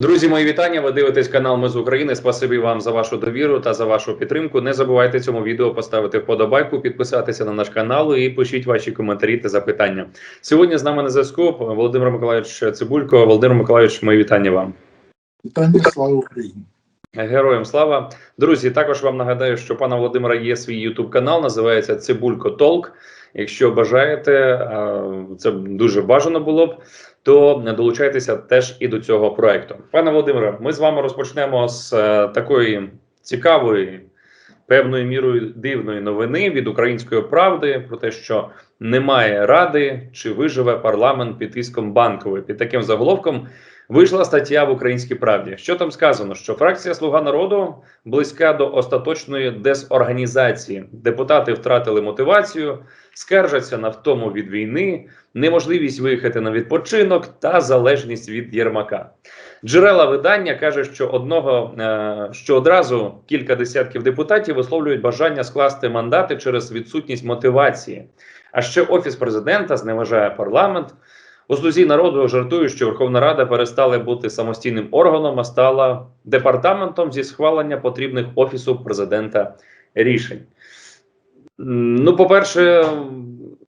Друзі, мої вітання. Ви дивитесь канал Ми з України. Спасибі вам за вашу довіру та за вашу підтримку. Не забувайте цьому відео поставити вподобайку, підписатися на наш канал і пишіть ваші коментарі та запитання. Сьогодні з нами на зв'язку Володимир Миколаївич Цибулько. Володимир Миколаївич, мої вітання вам. Вітання, слава Україні. Героям слава друзі. Також вам нагадаю, що пана Володимира є свій ютуб канал, називається Цибулько Толк. Якщо бажаєте, це дуже бажано було б. То долучайтеся теж і до цього проекту. Пане Володимире, ми з вами розпочнемо з е, такої цікавої, певною мірою дивної новини від української правди про те, що немає ради чи виживе парламент під тиском банкової. Під таким заголовком вийшла стаття в Українській правді. Що там сказано? Що фракція Слуга народу близька до остаточної дезорганізації. Депутати втратили мотивацію, скаржаться на втому від війни, неможливість виїхати на відпочинок та залежність від Єрмака. Джерела видання каже, що одного е, що одразу кілька десятків депутатів висловлюють бажання скласти мандати через відсутність мотивації. А ще офіс президента зневажає парламент. У слузі народу жартують, що Верховна Рада перестала бути самостійним органом, а стала департаментом зі схвалення потрібних офісу президента рішень. Ну, по-перше,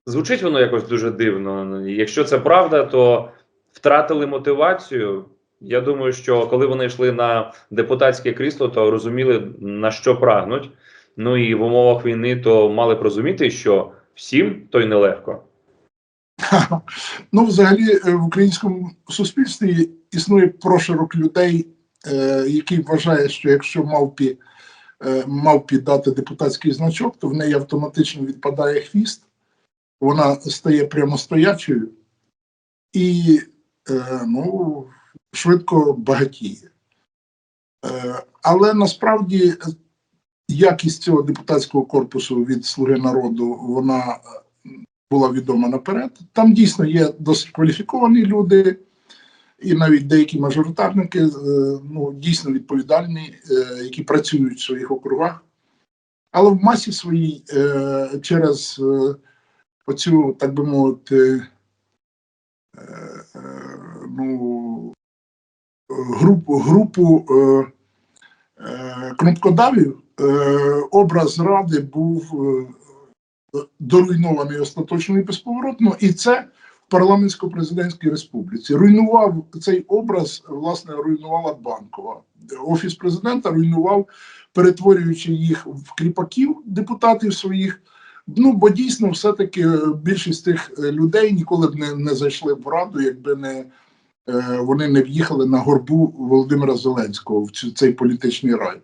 звучить воно якось дуже дивно. Якщо це правда, то втратили мотивацію. Я думаю, що коли вони йшли на депутатське крісло, то розуміли на що прагнуть. Ну і в умовах війни то мали б розуміти, що всім то й нелегко. Ну, взагалі, е, в українському суспільстві існує прошарок людей, е, які вважають, що якщо мавпі, е, мавпі дати депутатський значок, то в неї автоматично відпадає хвіст, вона стає прямостоячою і ну, швидко багатіє. Але насправді якість цього депутатського корпусу від Слуги народу вона була відома наперед. Там дійсно є досить кваліфіковані люди, і навіть деякі мажоритарники е, ну, дійсно відповідальні, е, які працюють в своїх округах. Але в масі своїй е, через оцю, так би мовити, ну, групу, групу кнопкодавів, образ ради був. Е, доруйнований остаточно і безповоротно, і це в парламентсько-президентській республіці. Руйнував цей образ, власне, руйнувала банкова. Офіс президента руйнував, перетворюючи їх в кріпаків депутатів своїх. Ну, бо дійсно, все-таки більшість тих людей ніколи б не, не зайшли в раду, якби не е, вони не в'їхали на горбу Володимира Зеленського в цей політичний рай.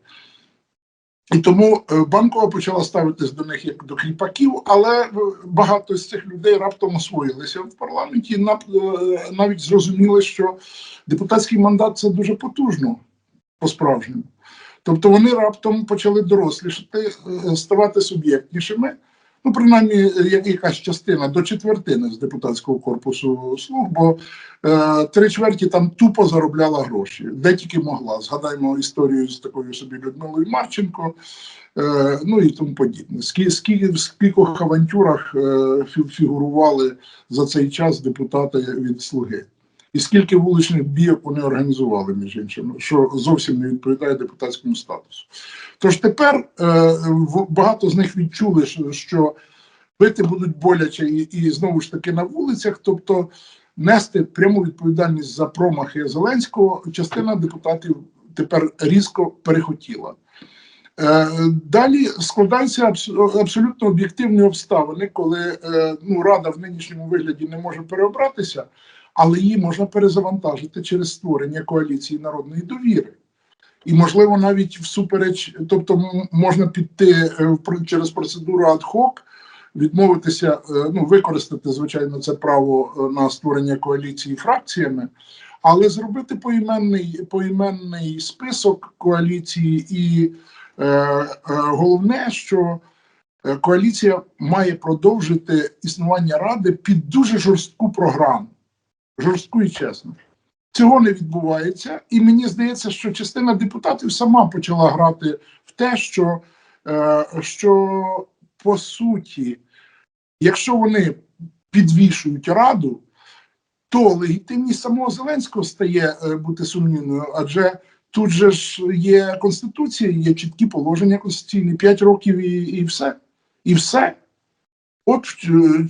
І тому е, банкова почала ставитись до них як до кріпаків, але е, багато з цих людей раптом освоїлися в парламенті, і е, навіть зрозуміли, що депутатський мандат це дуже потужно по-справжньому. Тобто вони раптом почали дорослішати, ставати суб'єктнішими. Ну, принаймні, е, якась частина до четвертини з депутатського корпусу слуг, бо е, три чверті там тупо заробляла гроші, де тільки могла. Згадаймо історію з такою собі Людмилою Марченко, е, ну і тому подібне. Скі, скі, в скількох авантюрах е, фігурували за цей час депутати від слуги. І скільки вуличних бійок вони організували, між іншим, що зовсім не відповідає депутатському статусу. Тож тепер е, багато з них відчули, що, бити будуть боляче і, і знову ж таки на вулицях. Тобто нести пряму відповідальність за промахи Зеленського частина депутатів тепер різко перехотіла. Е, Далі складаються абс- абсолютно об'єктивні обставини, коли е, ну, Рада в нинішньому вигляді не може переобратися, але її можна перезавантажити через створення коаліції народної довіри. І, можливо, навіть всупереч, тобто можна піти е, через процедуру ад-хок, відмовитися, е, ну використати звичайно це право е, на створення коаліції фракціями, але зробити поіменний поіменний список коаліції, і е, е, головне, що коаліція має продовжити існування ради під дуже жорстку програму, жорстку і чесно. Цього не відбувається, і мені здається, що частина депутатів сама почала грати в те, що, е, що по суті, якщо вони підвішують раду, то легітимність самого Зеленського стає е, бути сумнівною, адже тут же ж є конституція, є чіткі положення конституційні, 5 років і, і все. І все. От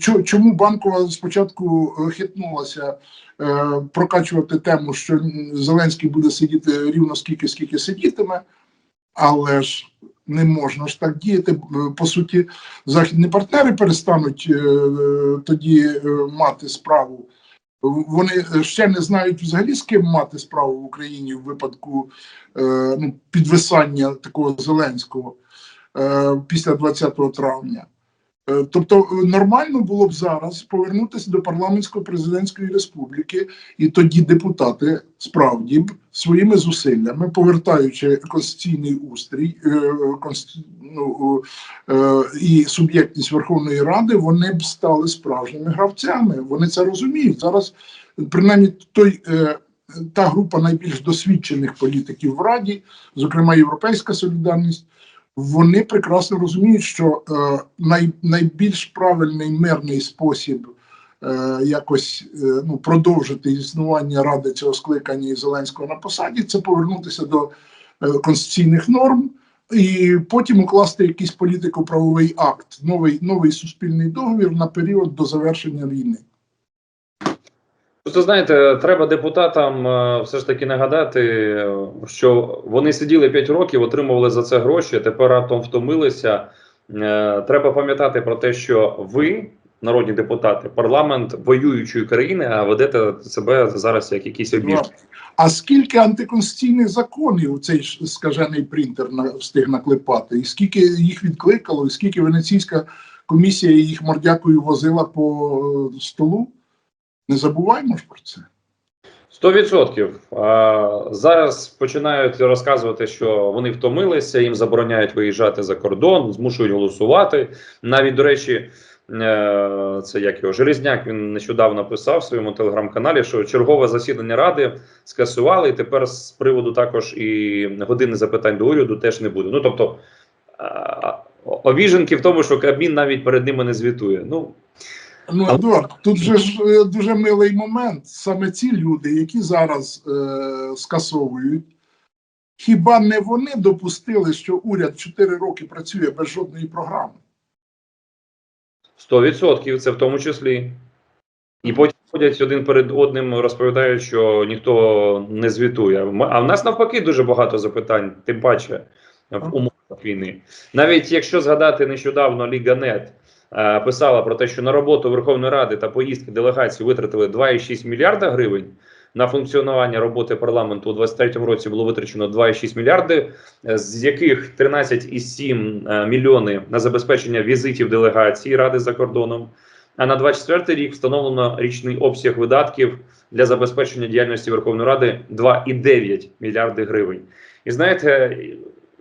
е, чому банкова спочатку е, хитнулася е, прокачувати тему, що Зеленський буде сидіти рівно скільки, скільки сидітиме, але ж не можна ж так діяти. По суті, західні партнери перестануть тоді мати справу. Вони ще не знають взагалі з ким мати справу в Україні в випадку ну, підвисання такого Зеленського після 20 травня. Е, Тобто е, нормально було б зараз повернутися до парламентсько-президентської республіки, і тоді депутати справді б своїми зусиллями, повертаючи конституційний устрій е, ну, і суб'єктність Верховної Ради, вони б стали справжніми гравцями. Вони це розуміють. Зараз, принаймні, той. Та група найбільш досвідчених політиків в Раді, зокрема Європейська солідарність, вони прекрасно розуміють, що е, най, найбільш правильний мирний спосіб е, якось е, ну, продовжити існування ради цього скликання і Зеленського на посаді це повернутися до е, конституційних норм і потім укласти якийсь політико-правовий акт, новий, новий суспільний договір на період до завершення війни. Просто знаєте, треба депутатам е, все ж таки нагадати, що вони сиділи 5 років, отримували за це гроші, тепер раптом втомилися. Е, Треба пам'ятати про те, що ви, народні депутати, парламент воюючої країни, а ведете себе зараз як якісь обіж. А скільки антиконституційних законів цей скажений принтер встиг наклепати, і скільки їх відкликало, і скільки Венеційська комісія їх мордякою возила по е, столу? Не забуваймо ж про це. Сто відсотків. А, Зараз починають розказувати, що вони втомилися, їм забороняють виїжджати за кордон, змушують голосувати. Навіть до речі, е, це як його Железняк. Він нещодавно писав в своєму телеграм-каналі, що чергове засідання ради скасували, і тепер з приводу також і години запитань до уряду теж не буде. Ну тобто обіженки в тому, що Кабмін навіть перед ними не звітує. Ну Ну, Едуард, тут же ж е, дуже милий момент. Саме ці люди, які зараз е, скасовують, хіба не вони допустили, що уряд 4 роки працює без жодної програми? 100% це в тому числі. І потім ходять один перед одним, розповідають, що ніхто не звітує. А в нас навпаки дуже багато запитань, тим паче в умовах війни. Навіть якщо згадати нещодавно Ліга.нет писала про те, що на роботу Верховної Ради та поїздки делегації витратили 2,6 мільярда гривень. На функціонування роботи парламенту у 2023 році було витрачено 2,6 мільярди, е, з яких 13,7 е, мільйони на забезпечення візитів делегації Ради за кордоном. А на 24 рік встановлено річний обсяг видатків для забезпечення діяльності Верховної Ради 2,9 мільярди гривень. І знаєте,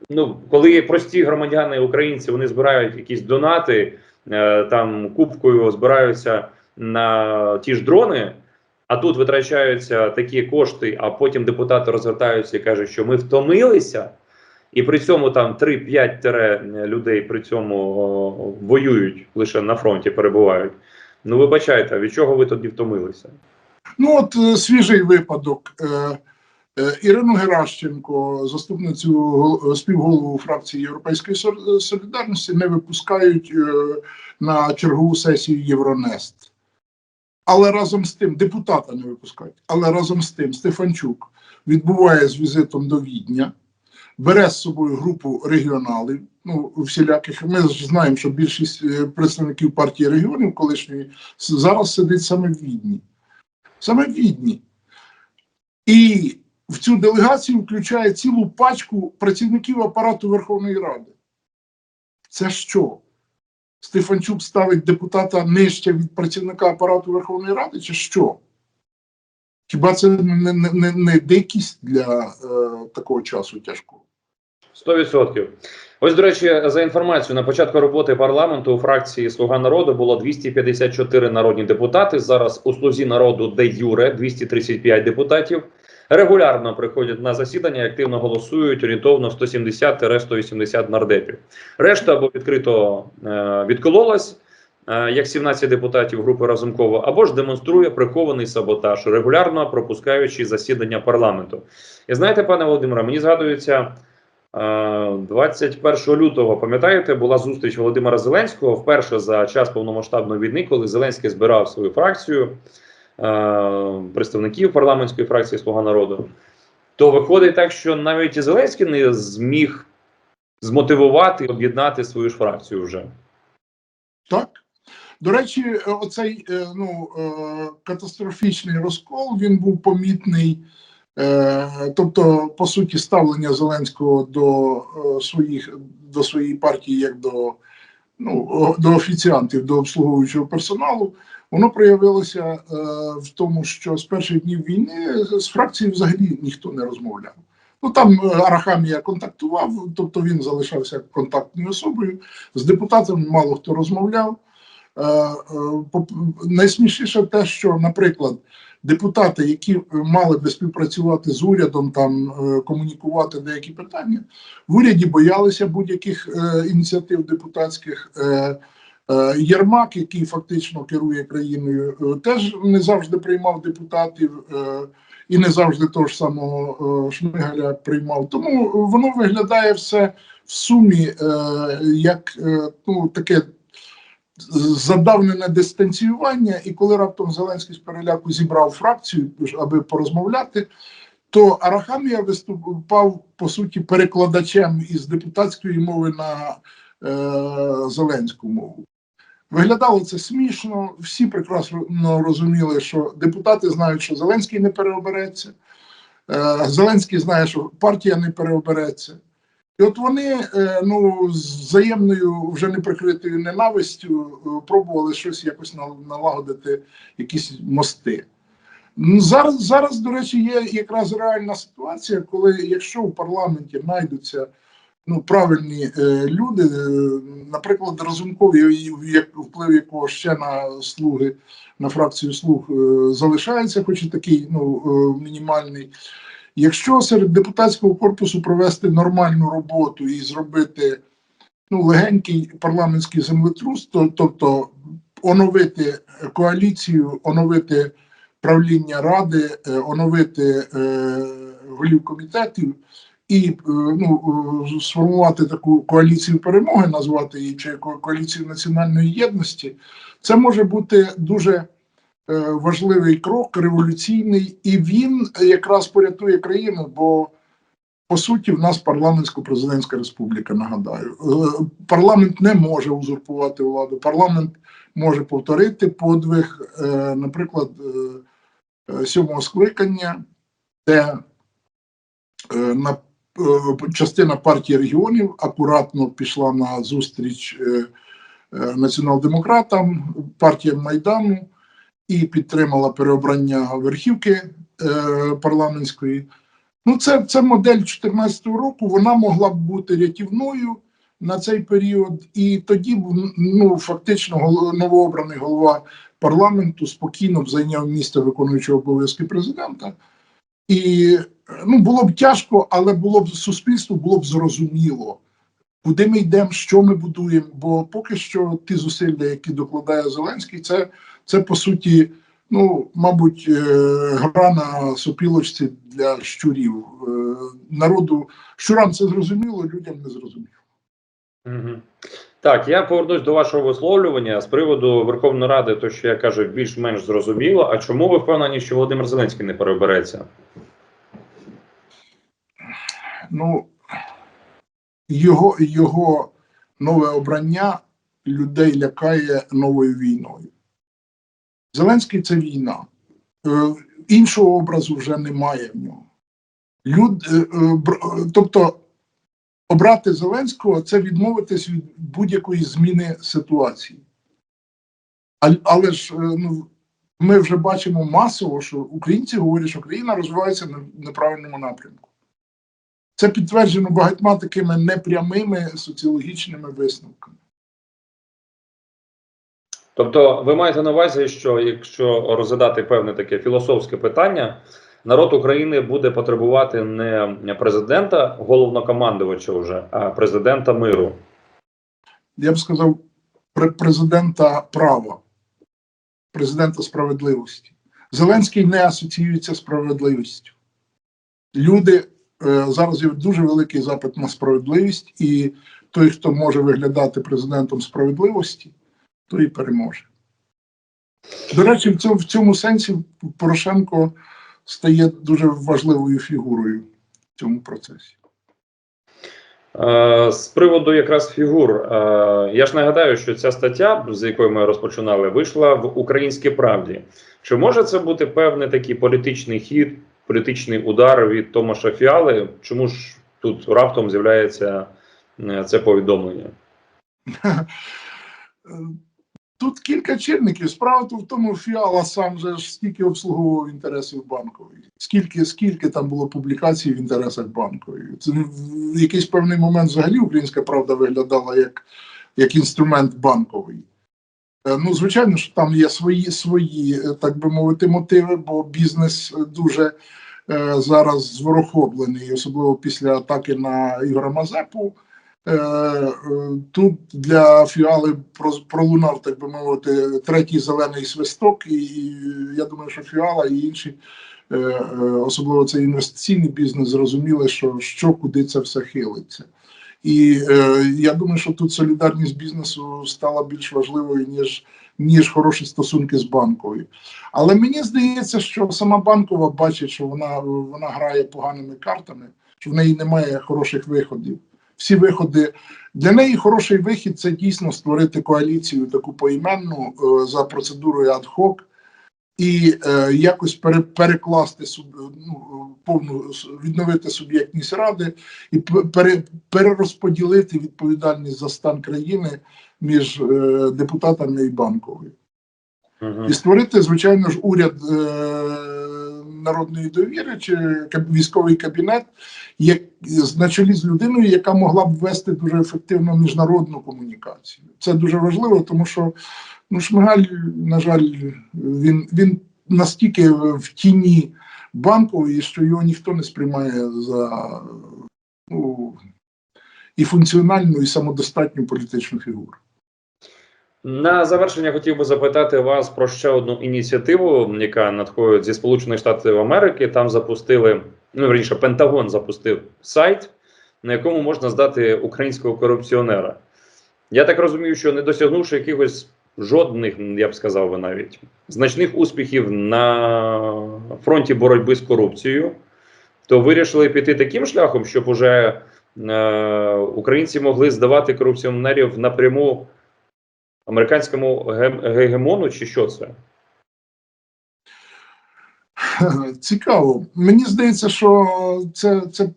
ну коли прості громадяни українці вони збирають якісь донати, е, там кубкою збираються на ті ж дрони. А тут витрачаються такі кошти, а потім депутати розвертаються і кажуть, що ми втомилися, і при цьому там 3-5 людей при цьому воюють лише на фронті, перебувають. Ну, вибачайте, від чого ви тоді втомилися? Ну, от е, свіжий випадок. Е, е, Ірину Геращенко, заступницю співголову фракції Європейської солідарності, не випускають е, на чергову сесію Євронест. Але разом з тим, депутата не випускають. Але разом з тим, Стефанчук відбуває з візитом до Відня, бере з собою групу регіоналів. Ну, всіляких. Ми ж знаємо, що більшість е, представників партії регіонів колишньої зараз сидить саме в Відні саме в Відні. І в цю делегацію включає цілу пачку працівників апарату Верховної Ради. Це що? Стефанчук ставить депутата нижче від працівника апарату Верховної Ради, чи що? Хіба це не, не, не, не дикість для е, такого часу тяжкого? 100%. Ось, до речі, за інформацією, на початку роботи парламенту у фракції Слуга народу було 254 народні депутати. Зараз у слузі народу де юре 235 депутатів. Регулярно приходять на засідання активно голосують орієнтовно 170-180 нардепів. Решта або відкрито е, відкололась, е, як 17 депутатів групи Разумкова, або ж демонструє прихований саботаж, регулярно пропускаючи засідання парламенту. І знаєте, пане Володимире, мені згадується. е, 21 лютого, пам'ятаєте, була зустріч Володимира Зеленського вперше за час повномасштабної війни, коли Зеленський збирав свою фракцію е, представників парламентської фракції Слуга народу. То виходить так, що навіть і Зеленський не зміг змотивувати об'єднати свою ж фракцію вже. Так. До речі, е, оцей е, ну, е, катастрофічний розкол він був помітний. Е, Тобто, по суті, ставлення Зеленського до е, своїх до своєї партії як до, ну, до офіціантів, до обслуговуючого персоналу, воно проявилося е, в тому, що з перших днів війни з фракцією взагалі ніхто не розмовляв. Ну там е, Арахамія контактував, тобто він залишався контактною особою. З депутатами мало хто розмовляв. Е, Найсмішніше те, що, наприклад, депутати, які мали би співпрацювати з урядом, там комунікувати деякі питання, в уряді боялися будь-яких ініціатив депутатських. Е, Єрмак, який фактично керує країною, е, теж не завжди приймав депутатів е, і не завжди того ж самого Шмигаля приймав. Тому воно виглядає все в сумі як ну, таке задавнене дистанціювання, і коли раптом Зеленський з переляку зібрав фракцію, аби порозмовляти, то Арахамія виступав по суті перекладачем із депутатської мови на е, зеленську мову. Виглядало це смішно. Всі прекрасно розуміли, що депутати знають, що Зеленський не переобереться. Е, Зеленський знає, що партія не переобереться. І от вони е, ну, з взаємною вже неприкритою ненавистю е, пробували щось якось налагодити, якісь мости. Ну, Зараз, зараз, до речі, є якраз реальна ситуація, коли якщо в парламенті знайдуться ну, правильні е, люди, е, наприклад, Разумкові, як вплив якого ще на слуги, на фракцію слуг е, залишається, хоч і такий ну, е, мінімальний. Якщо серед депутатського корпусу провести нормальну роботу і зробити ну, легенький парламентський землетрус, то, тобто оновити коаліцію, оновити правління ради, е, оновити е, голів комітетів і е, ну, е, сформувати таку коаліцію перемоги, назвати її чи ко- коаліцію національної єдності, це може бути дуже е, важливий крок, революційний, і він якраз порятує країну, бо по суті в нас парламентсько-президентська республіка. Нагадаю, парламент не може узурпувати владу. Парламент може повторити подвиг, наприклад, сьомого скликання, де на частина партії регіонів акуратно пішла на зустріч е, е, націонал-демократам, партіям Майдану і підтримала переобрання верхівки е, парламентської. Ну, це, це модель 2014 року. Вона могла б бути рятівною на цей період, і тоді ну фактично новообраний голова парламенту спокійно б зайняв місце виконуючого обов'язки президента. І ну було б тяжко, але було б суспільству було б зрозуміло, куди ми йдемо, що ми будуємо. Бо поки що ті зусилля, які докладає Зеленський, це, це по суті, ну мабуть, е, гра на сопілочці для щурів. Е, Народу щурам це зрозуміло, людям не зрозуміло. Мгм. Так, я повернусь до вашого висловлювання з приводу Верховної Ради, то що я кажу, більш-менш зрозуміло. А чому ви впевнені, що Володимир Зеленський не переобереться? ну, його, його нове обрання людей лякає новою війною. Зеленський це війна. Е, іншого образу вже немає в нього. Люд, е, е, тобто, обрати Зеленського це відмовитись від будь-якої зміни ситуації. Але ж е, ну, ми вже бачимо масово, що українці говорять, що країна розвивається на неправильному напрямку. Це підтверджено багатьма такими непрямими соціологічними висновками. Тобто, ви маєте на увазі, що якщо розглядати певне таке філософське питання, народ України буде потребувати не президента, головнокомандувача вже, а президента миру. Я б сказав, президента права, президента справедливості. Зеленський не асоціюється з справедливістю. Люди е, зараз є дуже великий запит на справедливість, і той, хто може виглядати президентом справедливості, той і переможе. До речі, в цьому, в цьому сенсі Порошенко стає дуже важливою фігурою в цьому процесі. Е, З приводу якраз фігур, е, я ж нагадаю, що ця стаття, з якої ми розпочинали, вийшла в Українській правді. Чи може це бути певний такий політичний хід, політичний удар від Томаша Фіали? Чому ж тут раптом з'являється е, це повідомлення? Тут кілька чинників. Справа в тому, Фіала сам же ж стільки обслуговував інтересів банкової. Скільки, скільки там було публікацій в інтересах банкової. Це в якийсь певний момент взагалі українська правда виглядала як, як інструмент банковий. Е, Ну, звичайно, що там є свої, свої, е, так би мовити, мотиви, бо бізнес дуже е, зараз зворохоблений, особливо після атаки на Ігора Мазепу. Е, е, Тут для фіали пролунав, так би мовити, третій зелений свисток, і, я думаю, що фіала і інші, е, особливо цей інвестиційний бізнес, зрозуміли, що, що куди це все хилиться. І я думаю, що тут солідарність бізнесу стала більш важливою, ніж, ніж хороші стосунки з банковою. Але мені здається, що сама банкова бачить, що вона, вона грає поганими картами, що в неї немає хороших виходів всі виходи. Для неї хороший вихід це дійсно створити коаліцію таку поіменну е, за процедурою адхок і е, якось пере, перекласти суб- ну, повну відновити суб'єктність ради і пере, перерозподілити відповідальність за стан країни між е, депутатами і банковою. Мгм. І створити, звичайно ж, уряд е, народної довіри чи військовий кабінет, як, на чолі з людиною, яка могла б вести дуже ефективно міжнародну комунікацію. Це дуже важливо, тому що ну, Шмигаль, на жаль, він, він настільки в тіні банкової, що його ніхто не сприймає за ну, і функціональну, і самодостатню політичну фігуру. На завершення хотів би запитати вас про ще одну ініціативу, яка надходить зі Сполучених Штатів Америки. Там запустили, ну верніше, Пентагон запустив сайт, на якому можна здати українського корупціонера. Я так розумію, що не досягнувши якихось жодних, я б сказав би навіть значних успіхів на фронті боротьби з корупцією, то вирішили піти таким шляхом, щоб уже е, українці могли здавати корупціонерів напряму американському гегемону, чи що це? Цікаво. Мені здається, що це, це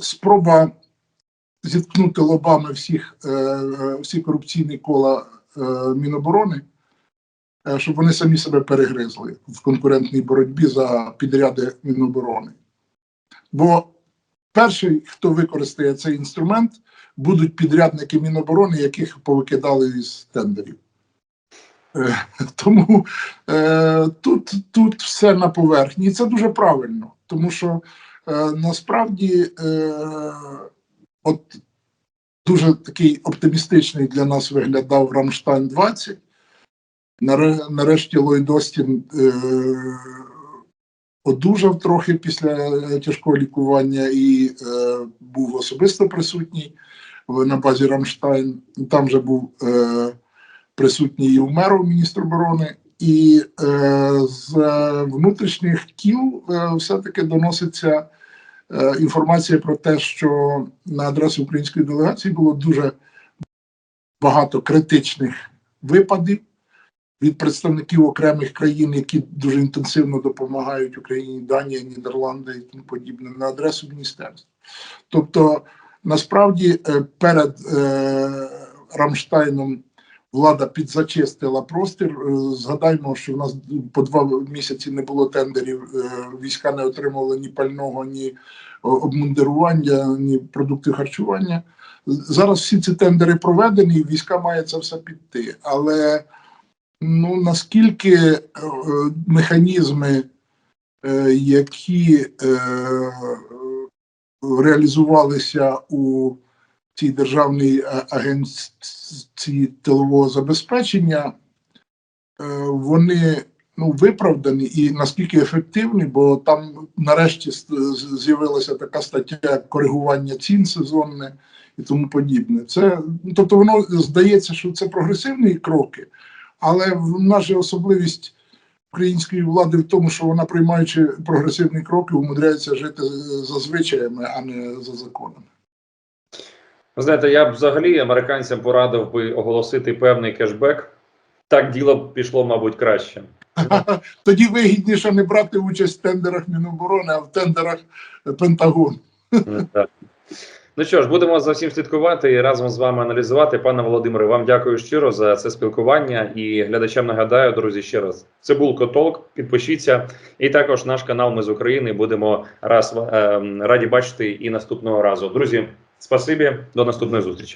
спроба зіткнути лобами всіх, е, е, всі корупційні кола е, Міноборони, щоб вони самі себе перегризли в конкурентній боротьбі за підряди Міноборони. Бо перший, хто використає цей інструмент, будуть підрядники Міноборони, яких повикидали із тендерів. Е, Тому е, тут, тут все на поверхні, і це дуже правильно, тому що е, насправді е, от дуже такий оптимістичний для нас виглядав Рамштайн 20. Наре- Нарешті Ллойд Остін е, одужав трохи після тяжкого лікування і е, був особисто присутній на базі Рамштайн. Там же був е, присутній і Умеров, міністр оборони, і е, з внутрішніх кіл е, все-таки доноситься е, інформація про те, що на адресу української делегації було дуже багато критичних випадів від представників окремих країн, які дуже інтенсивно допомагають Україні, Данія, Нідерланди і тому подібне, на адресу міністерства. Тобто, насправді, е, перед е, Рамштайном влада підзачистила простір. Е, Згадаймо, що в нас по два місяці не було тендерів, війська не отримували ні пального, ні обмундирування, ні продуктів харчування. Зараз всі ці тендери проведені, і війська має це все піти. Але ну наскільки механізми, які реалізувалися у цій державній е, агенції тилового забезпечення, е, вони ну, виправдані і наскільки ефективні, бо там нарешті з'явилася така стаття коригування цін сезонне і тому подібне. Це тобто воно здається, що це прогресивні кроки, але в нас же особливість української влади в тому, що вона, приймаючи прогресивні кроки, умудряється жити за звичаями, а не за законами. Ви знаєте, я б взагалі американцям порадив би оголосити певний кешбек. Так діло б пішло, мабуть, краще. Тоді вигідніше не брати участь в тендерах Міноборони, а в тендерах Пентагону. Ну, так. Ну що ж, будемо за всім слідкувати і разом з вами аналізувати. Пане Володимире, вам дякую щиро за це спілкування. І глядачам нагадаю, друзі, ще раз це Булко Толк. Підпишіться, і також наш канал Ми з України будемо раз е, раді бачити і наступного разу. Друзі, спасибі, до наступної зустрічі.